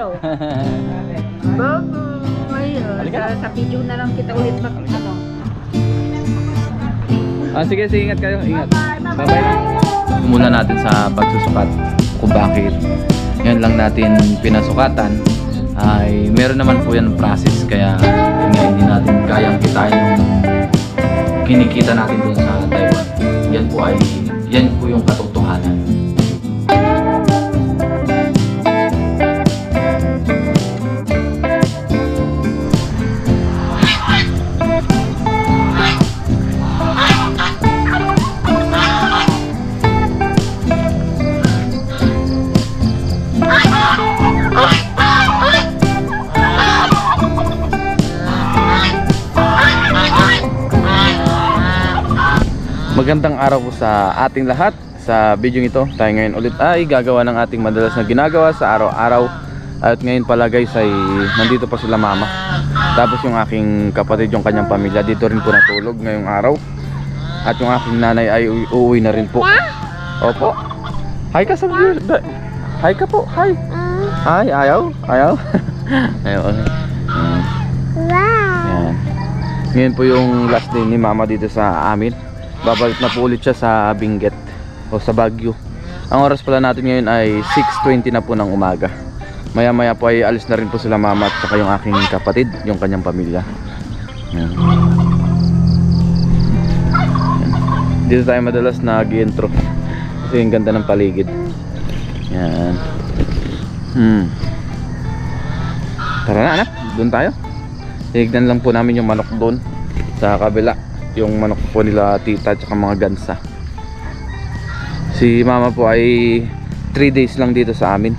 magdalaw. Bye-bye. Halika Sa, sa video na lang kita ulit mag, ano. Ah, sige, sige, ingat kayo. Ingat. Bye-bye. Muna natin sa pagsusukat kung bakit yan lang natin pinasukatan ay meron naman po yan process kaya nga, hindi natin kayang kitain yung kinikita natin dun sa Taiwan. Yan po ay yan po yung katotohanan. Magandang araw po sa ating lahat. Sa video ito, tayo ngayon ulit ay gagawa ng ating madalas na ginagawa sa araw-araw. At ngayon pala guys ay nandito pa sila mama. Tapos yung aking kapatid, yung kanyang pamilya dito rin po natulog ngayong araw. At yung aking nanay ay uuwi na rin po. Opo. Hi ka sa Hi ka po. Hi. Hi, ayaw. Ayaw. ayaw. Mm. Yan. Ngayon po yung last day ni mama dito sa amin. Babalik na po ulit siya sa Benguet o sa Baguio. Ang oras pala natin ngayon ay 6.20 na po ng umaga. Maya maya po ay alis na rin po sila mama at saka yung aking kapatid, yung kanyang pamilya. Yan. Yan. Dito tayo madalas nag-intro. Kasi yung ganda ng paligid. Yan. Hmm. Tara na anak, doon tayo. Tignan lang po namin yung manok doon sa kabila. Yung manok po nila tita at mga gansa. Si mama po ay 3 days lang dito sa amin.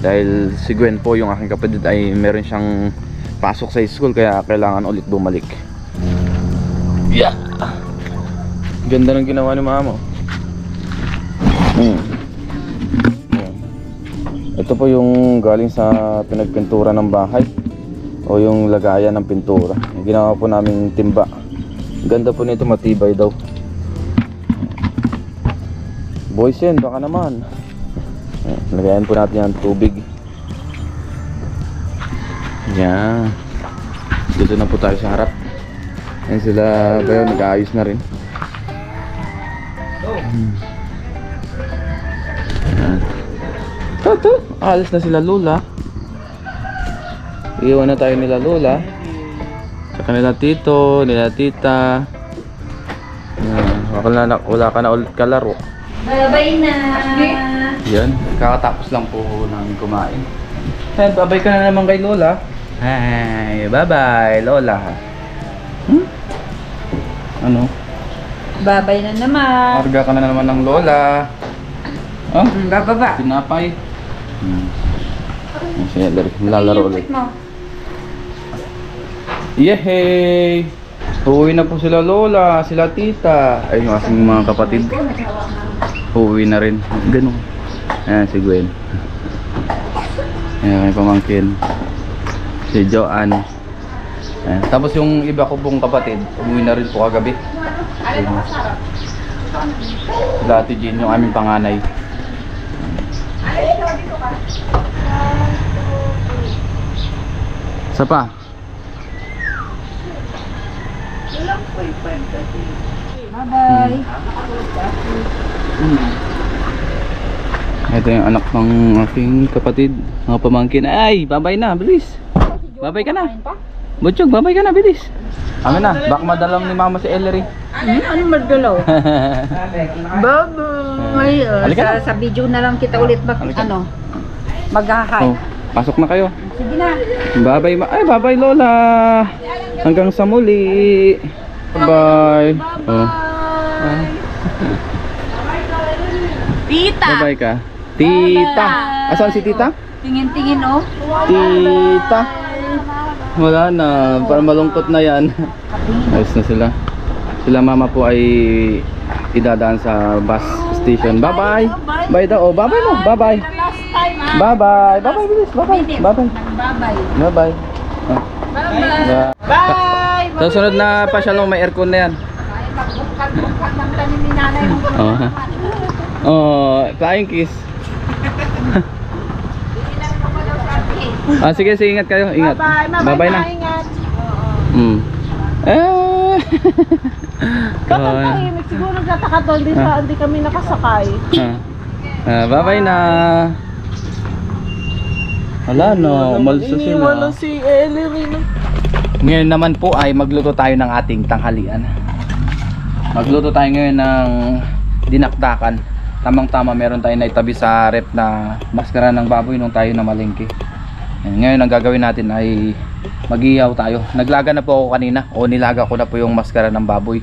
Dahil si Gwen po yung aking kapatid ay meron siyang pasok sa school kaya kailangan ulit bumalik. Yeah. Ganda ng ginawa ni mama. Hmm. Ito po yung galing sa pinagpintura ng bahay o yung lagayan ng pintura. Ginawa po namin timba. Ganda po nito, matibay daw. Boys yan, baka naman. Ayan, Lagayan po natin yung tubig. Yan. Dito na po tayo sa harap. Yan sila, bayo, nag-aayos na rin. Yan. Ito, alis na sila Lola. Iwan na tayo nila Lola. Saka nila Tito, nila Tita. Yan. Wala, na, wala ka na ulit kalaro. Bye-bye na. Yan. Kakatapos lang po namin kumain. Ayan, babay ka na naman kay Lola. Hi, bye-bye Lola. Hmm? Ano? Bye-bye na naman. Arga ka na naman ng Lola. Oh, bababa. tinapay. Hmm. Sige, lalaro ulit. mo. Yehey! Uuwi na po sila Lola, sila Tita. Ay, yung aking mga kapatid. Uuwi na rin. Ganun. Ayan, si Gwen. Ayan, may pamangkin. Si Joanne. Ayan. Tapos yung iba ko pong kapatid, umuwi na rin po kagabi. Ayan. Sila Ate Jean, yung aming panganay. Isa pa. Bye-bye. Ito yung anak ng aking kapatid, mga pamangkin. Ay, babay na, bilis. Babay ka na. Butchog, babay ka na, bilis. Amin na, baka madalam ni mama si Ellery. Hmm, ano? Bye-bye. Halika na. Sa, sa video na lang kita ulit mag, ano, mag-hi. Oh, pasok na kayo. Sige na. Babay, ma ay, babay Lola. Hanggang sa muli. Bye. Oh, Tita. babay ka. Tita. Asan si tita? Tingin-tingin oh. Tita. Wala na, para malungkot na yan. Ayos na sila. Sila mama po ay idadaan sa bus station. Bye-bye. Bye daw. Oh, bye-bye mo. Bye-bye. Last time. Bye-bye. Bye-bye, bilis. Bye-bye. Bye-bye. Bye-bye. Bye-bye. Ah, Bye-bye. bye. Sa sunod na pasyal mo, may aircon na yan. Magbukad-bukad ng tanim ni nanay mo. Oh, oh flying kiss. Ah, sige, sige, ingat kayo. Ingat. Bye-bye. Bye-bye na. Ingat. Mm. Ah. Bakit Ah. tahimik? Siguro nagtataka doon. Di, sa, hindi kami nakasakay. Ah. Ah, bye-bye na. Wala no, umalis na sila. Iniwan na si Ellie rin. Ngayon naman po ay magluto tayo ng ating tanghalian. Magluto tayo ngayon ng dinakdakan. Tamang-tama meron tayo na itabi sa rep na maskara ng baboy nung tayo na malengke. Ngayon ang gagawin natin ay mag-ihaw tayo. Naglaga na po ako kanina o nilaga ko na po yung maskara ng baboy.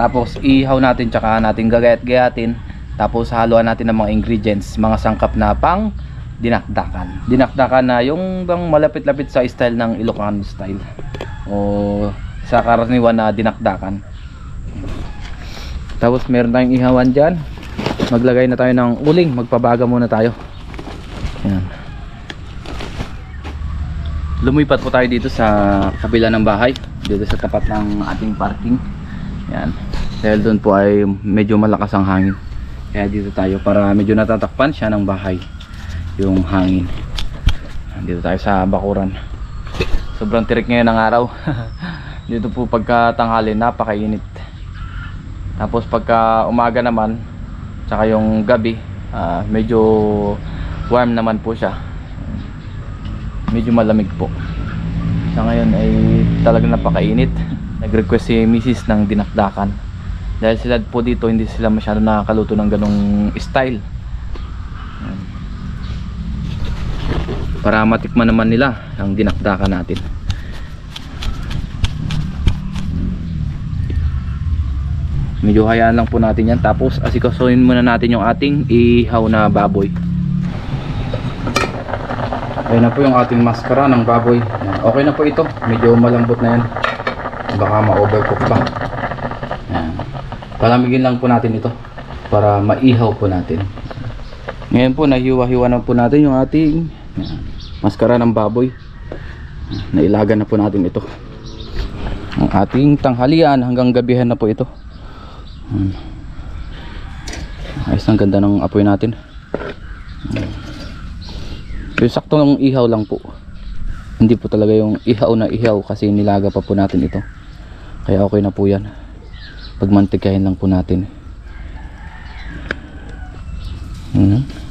Tapos ihaw natin tsaka natin gagayat-gayatin. Tapos haluan natin ng mga ingredients, mga sangkap na pang dinakdakan. Dinakdakan na yung bang malapit-lapit sa style ng Ilocano style o sa karaniwan na dinakdakan. Tapos meron tayong ihawan dyan. Maglagay na tayo ng uling. Magpabaga muna tayo. Yan. Lumipat po tayo dito sa kabila ng bahay. Dito sa tapat ng ating parking. Yan. Dahil doon po ay medyo malakas ang hangin. Kaya dito tayo para medyo natatakpan siya ng bahay. Yung hangin. Dito tayo sa bakuran. Sobrang tirik ngayon ng araw. dito po pagka tanghali napakainit. Tapos pagka umaga naman, tsaka yung gabi, ah, medyo warm naman po siya. Medyo malamig po. Sa ngayon ay talagang napakainit. Nag-request si Mrs. ng dinakdakan. Dahil sila po dito hindi sila masyado nakakaluto ng ganong style. Ayan. Para matikman naman nila ang dinakdakan natin. Medyo hayaan lang po natin yan. Tapos asikasuhin muna natin yung ating ihaw na baboy. Ayan na po yung ating maskara ng baboy. Okay na po ito. Medyo malambot na yan. Baka ma-overcook pa. Yan. Palamigin lang po natin ito. Para maihaw po natin. Ngayon po, nahiwa-hiwa na po natin yung ating yan, maskara ng baboy. Nailaga na po natin ito. Ang ating tanghalian hanggang gabihan na po ito. Hmm. Ayos ang ganda ng apoy natin. Hmm. Yung saktong ihaw lang po. Hindi po talaga yung ihaw na ihaw kasi nilaga pa po natin ito. Kaya okay na po yan. Pagmantikahin lang po natin. Hmm.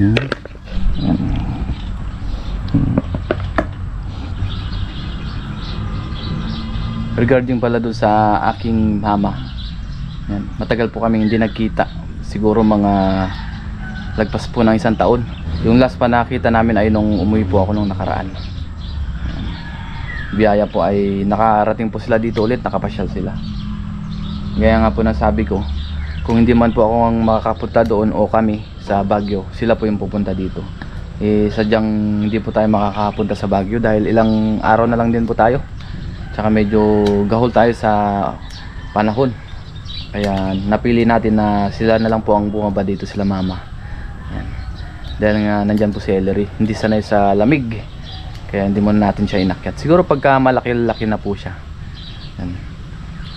Hmm. regarding pala doon sa aking mama yan, matagal po kami hindi nagkita. Siguro mga lagpas po ng isang taon. Yung last pa nakita namin ay nung umuwi po ako nung nakaraan. Biyaya po ay nakarating po sila dito ulit nakapasyal sila. Gaya nga po nasabi ko kung hindi man po ako ang makakapunta doon o kami sa Baguio sila po yung pupunta dito. Eh sadyang hindi po tayo makakapunta sa Baguio dahil ilang araw na lang din po tayo. Tsaka medyo gahol tayo sa panahon. Kaya napili natin na sila na lang po ang bumaba dito sila mama. Yan. dahil nga nandyan po si Ellery hindi sanay sa lamig. Kaya hindi muna natin siya inakyat. Siguro pagka malaki-laki na po siya. Yan.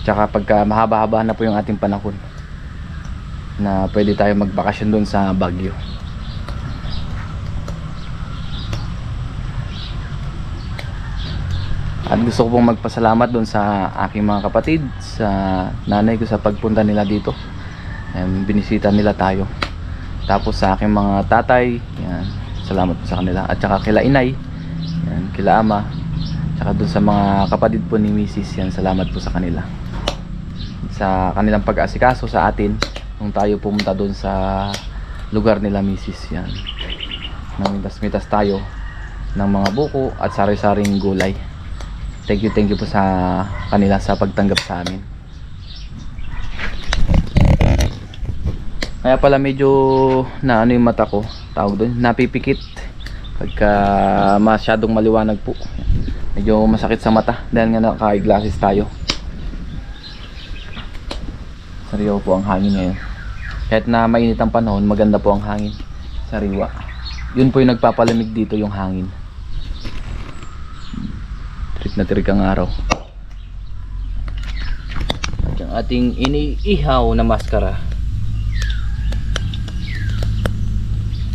tsaka pagka mahaba-haba na po yung ating panahon na pwede tayo magbakasyon doon sa Baguio At gusto ko pong magpasalamat doon sa aking mga kapatid, sa nanay ko sa pagpunta nila dito. Ayan, binisita nila tayo. Tapos sa aking mga tatay, yan, salamat po sa kanila. At saka kila inay, yan, kila ama, saka doon sa mga kapatid po ni Mrs. Yan, salamat po sa kanila. Sa kanilang pag-asikaso sa atin, nung tayo pumunta doon sa lugar nila Mrs. Yan. Namitas-mitas tayo ng mga buko at sari-saring gulay thank you thank you po sa kanila sa pagtanggap sa amin kaya pala medyo na ano yung mata ko tawag doon napipikit pagka masyadong maliwanag po medyo masakit sa mata dahil nga naka-glasses tayo sariwa po ang hangin ngayon kahit na mainit ang panahon maganda po ang hangin sariwa yun po yung nagpapalamig dito yung hangin Tirik na tirik ang araw. At yung ating iniihaw na maskara.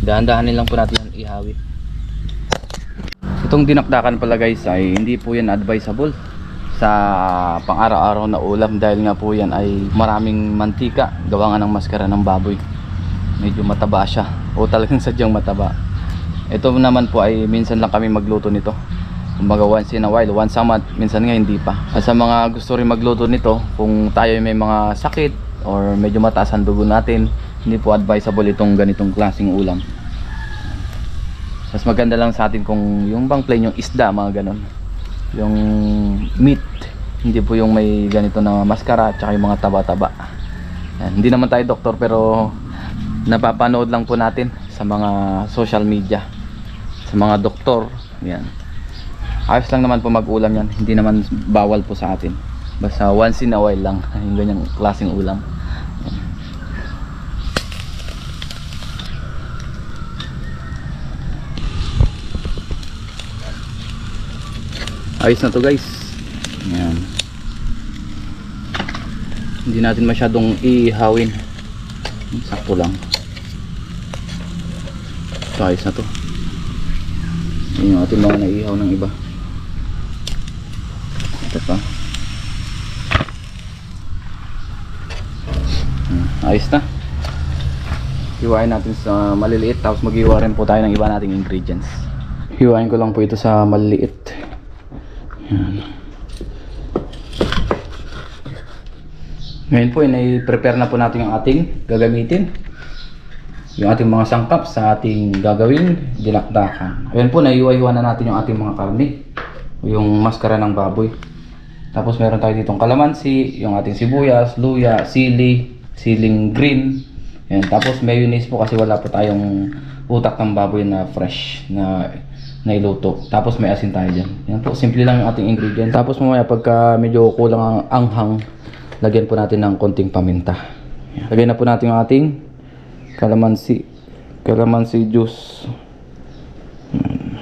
Dahan-dahanin lang po natin yan ihawi. Itong dinakdakan pala guys ay hindi po yan advisable sa pang-araw-araw na ulam dahil nga po yan ay maraming mantika gawa nga ng maskara ng baboy. Medyo mataba siya o talagang sadyang mataba. Ito naman po ay minsan lang kami magluto nito. Kumbaga once in a while, once a month, minsan nga hindi pa. At sa mga gusto rin magluto nito, kung tayo may mga sakit or medyo mataas ang dugo natin, hindi po advisable itong ganitong klaseng ulam. Mas maganda lang sa atin kung yung bang plain yung isda, mga ganon. Yung meat, hindi po yung may ganito na maskara at saka yung mga taba-taba. Hindi naman tayo doktor pero napapanood lang po natin sa mga social media. Sa mga doktor, yan. Ayos lang naman po mag-ulam yan. Hindi naman bawal po sa atin. Basta once in a while lang yung ganyang klaseng ulam. Ayos na to guys. Yan. Hindi natin masyadong ihawin. Sakto lang. Ito ayos na to. Yan yung ating mga naihaw ng iba. Ito pa. Hmm, Ayos na. Hiwain natin sa maliliit tapos maghiwa rin po tayo ng iba nating ingredients. Hiwain ko lang po ito sa maliliit. Yan. Ngayon po, i-prepare na po natin yung ating gagamitin. Yung ating mga sangkap sa ating gagawin dinakdakan. Ayan po, naiwa-iwa na natin yung ating mga karne. Yung maskara ng baboy. Tapos meron tayo ditong kalamansi, yung ating sibuyas, luya, sili, siling green. Ayan. Tapos mayonnaise po kasi wala po tayong utak ng baboy na fresh na nailuto. Tapos may asin tayo dyan. Yan po, simple lang yung ating ingredient. Tapos mamaya pagka medyo kulang ang anghang, lagyan po natin ng konting paminta. Yan. Lagyan na po natin yung ating kalamansi. Kalamansi juice. Hmm.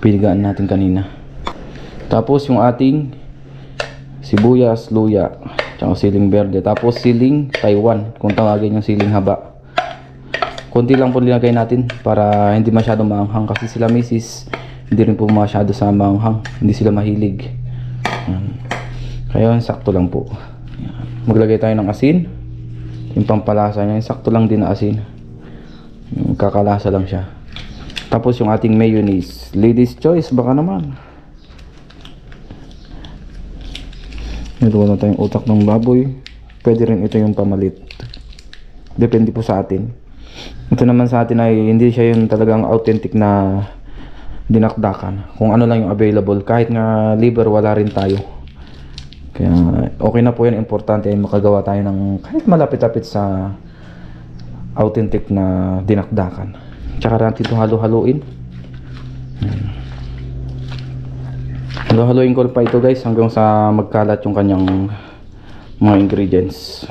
Pinigaan natin kanina. Tapos yung ating sibuyas, luya, tsaka siling berde. Tapos siling Taiwan, kung tawagin yung siling haba konti lang po nilagay natin para hindi masyado maanghang kasi sila misis hindi rin po masyado sa maanghang hindi sila mahilig. Yan. kaya sakto lang po. Maglagay tayo ng asin. Yung pampalasa niya sakto lang din na asin. Kakalasa lang siya. Tapos yung ating mayonnaise. Ladies choice baka naman. Ito na tayong utak ng baboy. Pwede rin ito yung pamalit. Depende po sa atin ito naman sa atin ay hindi siya yung talagang authentic na dinakdakan. Kung ano lang yung available. Kahit nga liver, wala rin tayo. Kaya okay na po yan. Importante ay makagawa tayo ng kahit malapit-lapit sa authentic na dinakdakan. Tsaka natin ito halo-haluin. Hmm. Halo-haluin ko pa ito guys hanggang sa magkalat yung kanyang mga ingredients.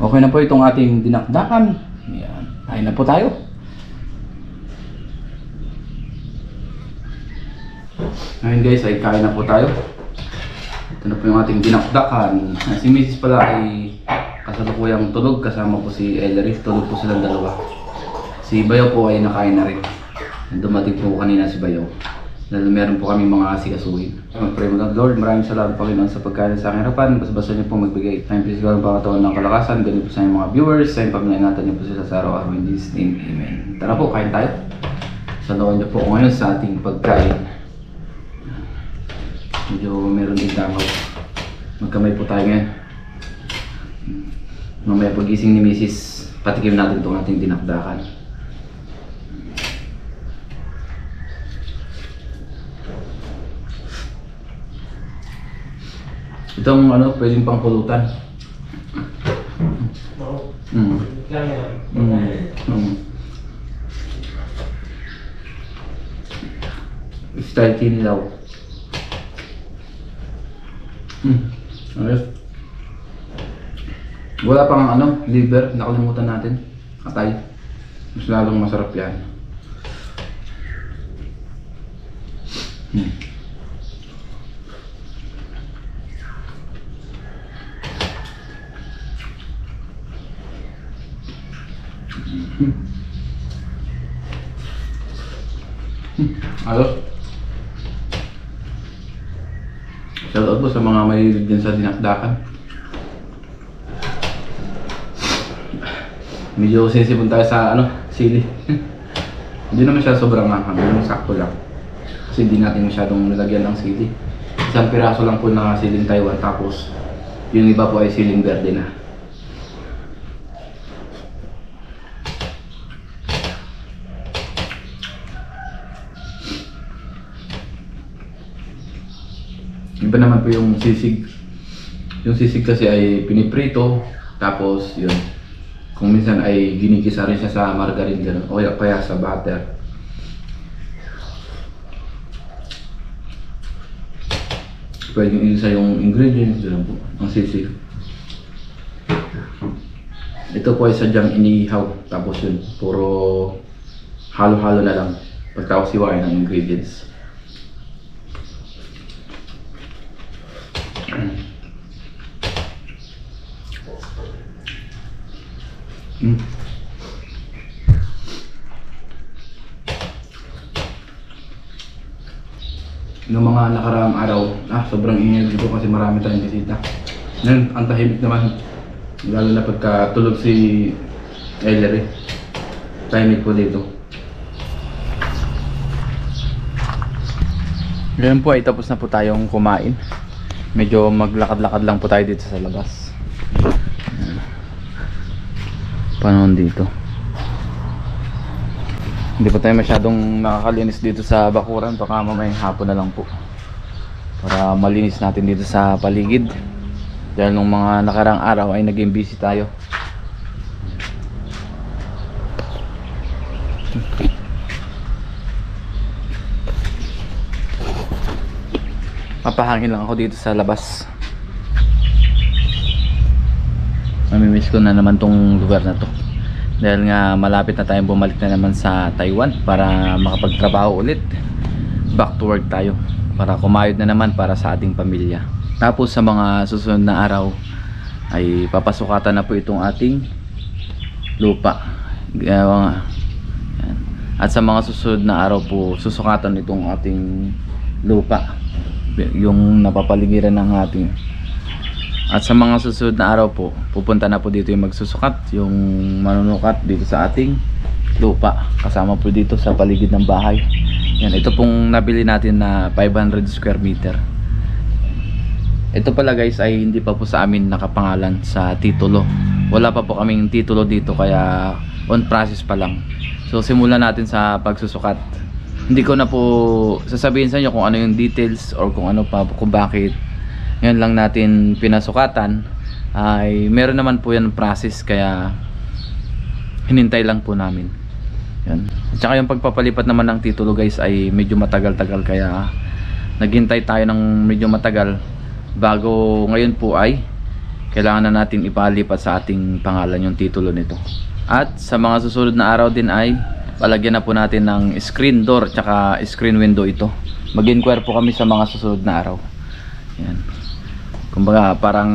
Okay na po itong ating dinakdakan. Ayan. Kain na po tayo. Ngayon guys ay kain na po tayo. Ito na po yung ating dinakdakan. Si Mrs. pala ay kasalukuyang tulog kasama po si Ellery. Tulog po silang dalawa. Si Bayaw po ay nakain na rin. Dumating po kanina si Bayaw. Dahil meron po kami mga asikasuhin. Mag-pray mo lang, Lord, maraming salamat Panginoon sa pagkain sa aking harapan. Basta-basta niyo po magbigay ng physical ng pagkataon ng kalakasan. Ganun po sa inyong mga viewers. Sa inyong pagnaingatan niyo po sila sa araw-araw. In Jesus name, Amen. Tara po, kain tayo. Salukan niyo po ngayon sa ating pagkain. Medyo meron din tamaw. Magkamay po tayo ngayon. Mamaya pagising ni Mrs. Patikim natin itong ating dinakdakan. Itong ano, pwedeng pangkulutan. Mm. Mm. Mm. Style kinilaw. Mm. Ayos. Wala pang ano, liver, nakalimutan natin. Atay. Mas lalong masarap yan. Hmm. Ayos. Shoutout po may din sa dinakdakan. Medyo sensibon tayo sa ano, sili. hindi naman siya sobrang mahal, yung sakto lang. Kasi hindi natin masyadong nilagyan ng sili. Isang piraso lang po na siling Taiwan tapos yung iba po ay siling verde na. Iba naman po yung sisig. Yung sisig kasi ay piniprito, tapos yun. Kung minsan ay ginigisa rin siya sa margarine gano'n, o kaya- sa butter. Pwede yung isa yung ingredients, lang po, ang sisig. Ito po ay sadyang inihaw, tapos yun, puro halo-halo na lang pagkatapos siwain ng ingredients. Mga nakaraang araw, ah, sobrang ingay dito kasi marami tayong bisita. Ngayon, ang tahimik naman. Lalo na pagka tulog si Ellery. Tahimik po dito. Ngayon po ay tapos na po tayong kumain. Medyo maglakad-lakad lang po tayo dito sa labas. Panahon dito. Hindi pa tayo masyadong nakakalinis dito sa bakuran. Baka mamayang hapon na lang po. Para malinis natin dito sa paligid. Dahil nung mga nakarang araw ay naging busy tayo. Mapahangin lang ako dito sa labas. Mamimiss ko na naman tong lugar na to. Dahil nga malapit na tayong bumalik na naman sa Taiwan para makapagtrabaho ulit. Back to work tayo. Para kumayod na naman para sa ating pamilya. Tapos sa mga susunod na araw ay papasukatan na po itong ating lupa. Yan. At sa mga susunod na araw po susukatan itong ating lupa. Yung napapaligiran ng ating at sa mga susunod na araw po, pupunta na po dito yung magsusukat, yung manunukat dito sa ating lupa. Kasama po dito sa paligid ng bahay. Yan, ito pong nabili natin na 500 square meter. Ito pala guys ay hindi pa po sa amin nakapangalan sa titulo. Wala pa po kaming titulo dito kaya on process pa lang. So simulan natin sa pagsusukat. Hindi ko na po sasabihin sa inyo kung ano yung details or kung ano pa kung bakit ngayon lang natin pinasukatan ay meron naman po yan process kaya hinintay lang po namin yan. At saka yung pagpapalipat naman ng titulo guys ay medyo matagal-tagal. Kaya naghintay tayo ng medyo matagal bago ngayon po ay kailangan na natin ipalipat sa ating pangalan yung titulo nito. At sa mga susunod na araw din ay palagyan na po natin ng screen door tsaka screen window ito. Mag-inquire po kami sa mga susunod na araw. Yan. Kumbaga parang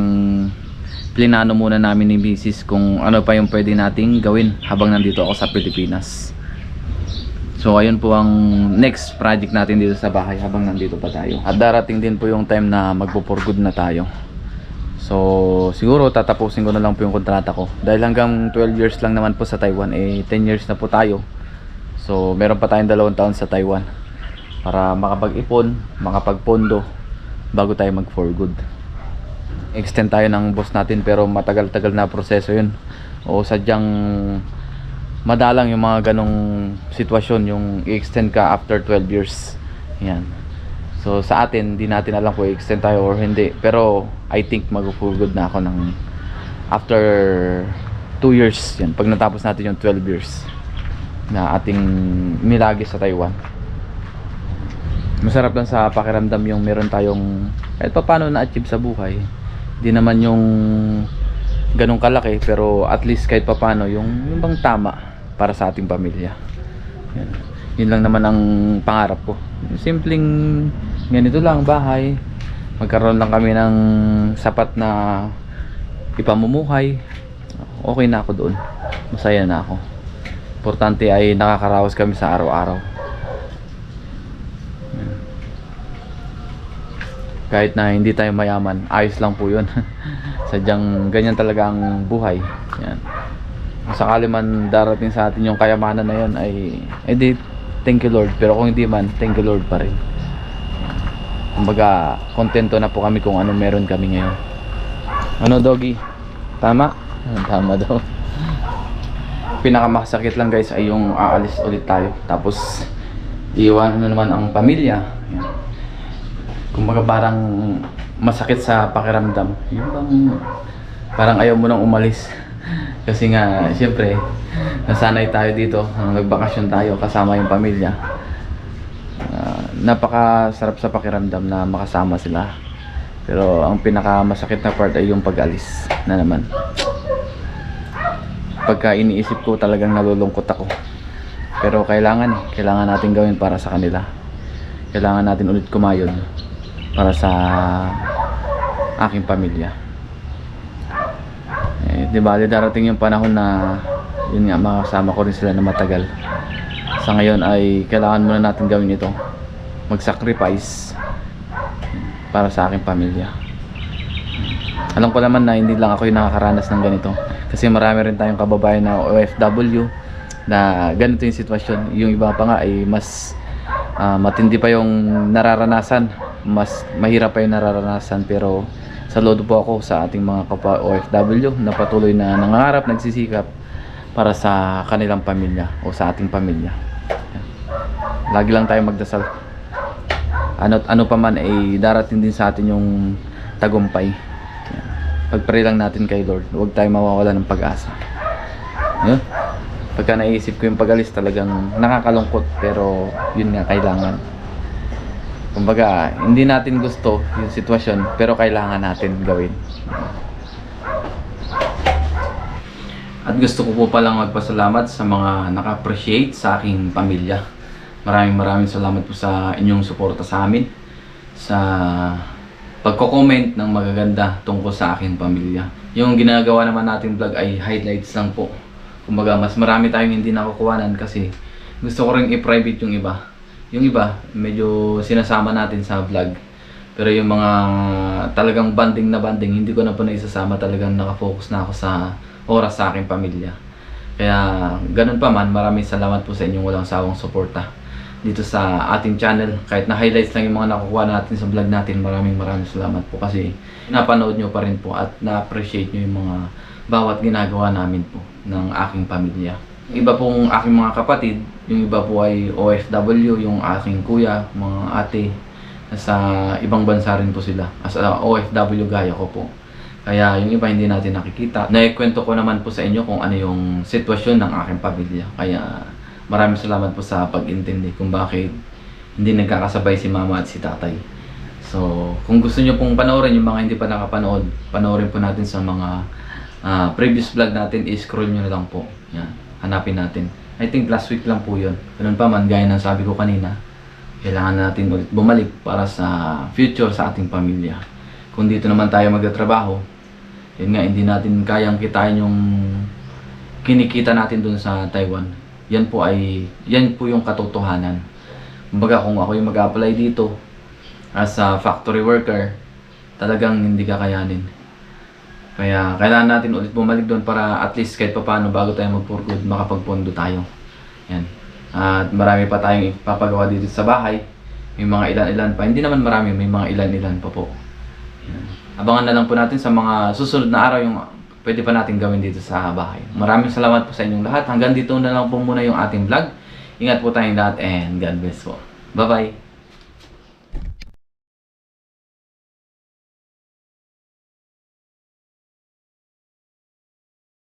plinano muna namin ni Mrs. kung ano pa yung pwede nating gawin habang nandito ako sa Pilipinas so ayun po ang next project natin dito sa bahay habang nandito pa tayo. At darating din po yung time na magpo for good na tayo. So siguro tatapusin ko na lang po yung kontrata ko. Dahil hanggang 12 years lang naman po sa Taiwan eh 10 years na po tayo. So meron pa tayong dalawang taon sa Taiwan para makapag-ipon makapagpondo bago tayo mag for good. Extend tayo ng boss natin pero matagal-tagal na proseso yun. O sadyang madalang yung mga ganong sitwasyon yung i-extend ka after 12 years. Yan. So sa atin di natin alam kung i-extend tayo or hindi. Pero I think mag good na ako ng after 2 years. Yan pag natapos natin yung 12 years na ating nilagi sa Taiwan. Masarap lang sa pakiramdam yung meron tayong kahit pa paano na-achieve sa buhay. Di naman yung ganong kalaki pero at least kahit papano yung, yung bang tama para sa ating pamilya yan. yun lang naman ang pangarap ko simpleng ganito lang bahay magkaroon lang kami ng sapat na ipamumuhay okay na ako doon masaya na ako Importante ay nakakaraos kami sa araw-araw. Kahit na hindi tayo mayaman, ayos lang po yun. Sadyang ganyan talaga ang buhay. Yan. Sakali man darating sa atin yung kayamanan na yun ay, edi, thank you Lord. Pero kung hindi man, thank you Lord pa rin. Kumbaga, kontento na po kami kung ano meron kami ngayon. Ano, Doggy? Tama? Ah, Tama daw. Pinakamasakit lang guys ay yung aalis ulit tayo. Tapos, iiwanan na naman ang pamilya. Kumbaga parang masakit sa pakiramdam. Yung bang parang ayaw mo nang umalis. Kasi nga, siyempre, nasanay tayo dito. Nung nagbakasyon tayo kasama yung pamilya. Ah, napakasarap sa pakiramdam na makasama sila. Pero ang pinakamasakit na part ay yung pag-alis na naman. Pagka iniisip ko talagang nalulungkot ako. Pero kailangan eh, kailangan natin gawin para sa kanila. Kailangan natin ulit kumayon para sa aking pamilya. Eh, di ba, darating yung panahon na yun nga, makasama ko rin sila na matagal. Sa ngayon ay kailangan muna natin gawin ito. Mag-sacrifice para sa aking pamilya. Alam ko naman na hindi lang ako yung nakakaranas ng ganito. Kasi marami rin tayong kababayan na OFW na ganito yung sitwasyon. Yung iba pa nga ay mas ah, matindi pa yung nararanasan. Mas mahirap pa yung nararanasan. Pero saludo po ako sa ating mga kapwa OFW na patuloy na nangangarap, nagsisikap para sa kanilang pamilya o sa ating pamilya. Lagi lang tayo magdasal. Ano ano pa man ay darating din sa atin yung tagumpay. Pagpray lang natin kay Lord. Huwag tayo mawawala ng pag-asa. Yun. Pagka naisip ko yung pag-alis talagang nakakalungkot pero yun nga kailangan. Kumbaga, hindi natin gusto yung sitwasyon pero kailangan natin gawin. At gusto ko po palang magpasalamat sa mga naka-appreciate sa aking pamilya. Maraming maraming salamat po sa inyong suporta sa amin. Sa pagko-comment ng magaganda tungkol sa aking pamilya. Yung ginagawa naman nating vlog ay highlights lang po. Kumbaga, mas marami tayong hindi nakukuhanan kasi gusto ko rin i-private yung iba. Yung iba, medyo sinasama natin sa vlog. Pero yung mga talagang banding na banding, hindi ko na po naisasama. Talagang nakafocus na ako sa oras sa aking pamilya. Kaya ganun pa man, maraming salamat po sa inyong walang sawang suporta dito sa ating channel. Kahit na highlights lang yung mga nakukuha natin sa vlog natin, maraming maraming salamat po kasi napanood nyo pa rin po at na-appreciate nyo yung mga bawat ginagawa namin po ng aking pamilya. Iba pong aking mga kapatid, yung iba po ay OFW, yung aking kuya, mga ate, sa ibang bansa rin po sila. As OFW gaya ko po. Kaya yung iba hindi natin nakikita. Naikwento ko naman po sa inyo kung ano yung sitwasyon ng aking pamilya. Kaya maraming salamat po sa pag-intindi kung bakit hindi nagkakasabay si mama at si tatay. So, kung gusto nyo pong panoorin yung mga hindi pa nakapanood, panoorin po natin sa mga ah, previous vlog natin, i-scroll nyo na lang po. Yan, hanapin natin. I think last week lang po yun. Ganun pa man, gaya ng sabi ko kanina, kailangan natin ulit bumalik para sa future sa ating pamilya. Kung dito naman tayo magtatrabaho, yun nga, hindi natin kayang kitain yung kinikita natin dun sa Taiwan. Yan po ay, yan po yung katotohanan. Kumbaga kung ako yung mag-apply dito as a factory worker, talagang hindi kakayanin. Kaya kailangan natin ulit bumalik doon para at least kahit paano bago tayo mag-for good, makapagpondo tayo. Yan. At marami pa tayong ipapagawa dito sa bahay. May mga ilan-ilan pa. Hindi naman marami, may mga ilan-ilan pa po. Yan. Abangan na lang po natin sa mga susunod na araw yung pwede pa natin gawin dito sa bahay. Maraming salamat po sa inyong lahat. Hanggang dito na lang po muna yung ating vlog. Ingat po tayong lahat and God bless po. Bye-bye!